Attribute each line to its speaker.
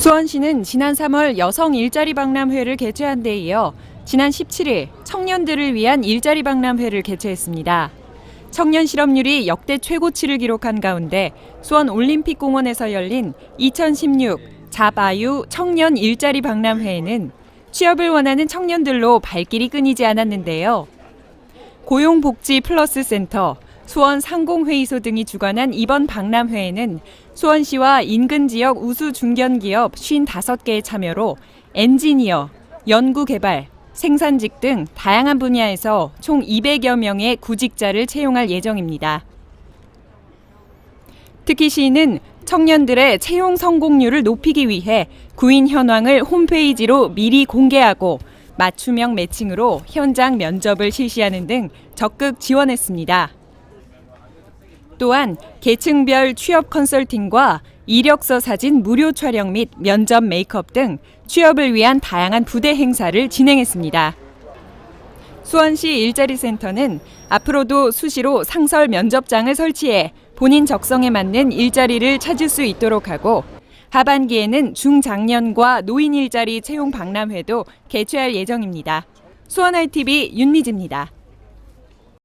Speaker 1: 수원시는 지난 3월 여성 일자리 박람회를 개최한 데 이어 지난 17일 청년들을 위한 일자리 박람회를 개최했습니다. 청년 실업률이 역대 최고치를 기록한 가운데 수원 올림픽공원에서 열린 2016 자바유 청년 일자리 박람회에는 취업을 원하는 청년들로 발길이 끊이지 않았는데요. 고용복지 플러스 센터, 수원 상공회의소 등이 주관한 이번 박람회에는 수원시와 인근 지역 우수 중견기업 55개의 참여로 엔지니어, 연구개발, 생산직 등 다양한 분야에서 총 200여 명의 구직자를 채용할 예정입니다. 특히 시는 청년들의 채용 성공률을 높이기 위해 구인 현황을 홈페이지로 미리 공개하고 맞춤형 매칭으로 현장 면접을 실시하는 등 적극 지원했습니다. 또한 계층별 취업 컨설팅과 이력서 사진 무료 촬영 및 면접 메이크업 등 취업을 위한 다양한 부대 행사를 진행했습니다. 수원시 일자리 센터는 앞으로도 수시로 상설 면접장을 설치해 본인 적성에 맞는 일자리를 찾을 수 있도록 하고 하반기에는 중장년과 노인 일자리 채용 박람회도 개최할 예정입니다. 수원 ITV 윤미지입니다.